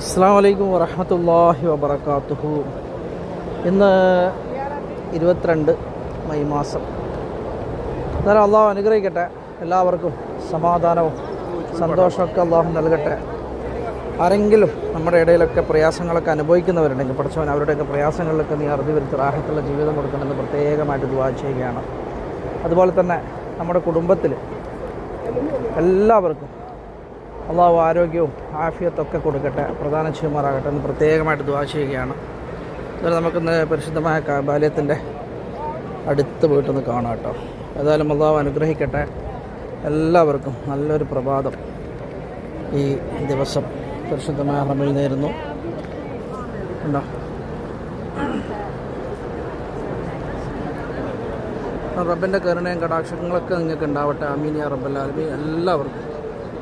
അസ്സാം വലൈക്കും വറഹമത്തല്ലാഹി വബർക്കാത്തുഹു ഇന്ന് ഇരുപത്തിരണ്ട് മെയ് മാസം. എന്നാലും അള്ളാഹു അനുഗ്രഹിക്കട്ടെ. എല്ലാവർക്കും സമാധാനവും സന്തോഷമൊക്കെ അള്ളാഹു നൽകട്ടെ. ആരെങ്കിലും നമ്മുടെ ഇടയിലൊക്കെ പ്രയാസങ്ങളൊക്കെ അനുഭവിക്കുന്നവരുണ്ടെങ്കിൽ പഠിച്ചവൻ അവരുടെയൊക്കെ പ്രയാസങ്ങളിലൊക്കെ നീ അറുതി വരുത്തി റാഹത്തുള്ള ജീവിതം കൊടുക്കണമെന്ന് പ്രത്യേകമായിട്ട് ദുവാ ചെയ്യുകയാണ്. അതുപോലെ തന്നെ നമ്മുടെ കുടുംബത്തിൽ എല്ലാവർക്കും അള്ളാഹു ആരോഗ്യവും ആഫിയത്തൊക്കെ കൊടുക്കട്ടെ. പ്രധാന ചെയ്യുമാറാകട്ടെ എന്ന് പ്രത്യേകമായിട്ട് ദുവാ ചെയ്യുകയാണ്. അതുപോലെ നമുക്കിന്ന് പരിശുദ്ധമായ ബാല്യത്തിന്റെ അടുത്ത് പോയിട്ടൊന്ന് കാണാം കേട്ടോ. ഏതായാലും അള്ളാഹു അനുഗ്രഹിക്കട്ടെ. എല്ലാവർക്കും നല്ലൊരു പ്രഭാതം ഈ ദിവസം. പരിശുദ്ധമായ ഹറമിൽ നേരുന്നു. ഉണ്ടോ റബ്ബിന്റെ കരുണയും കടാക്ഷങ്ങളൊക്കെ നിങ്ങൾക്ക് ഉണ്ടാവട്ടെ അമീനിയ റബ്ബല്ലാലമി എല്ലാവർക്കും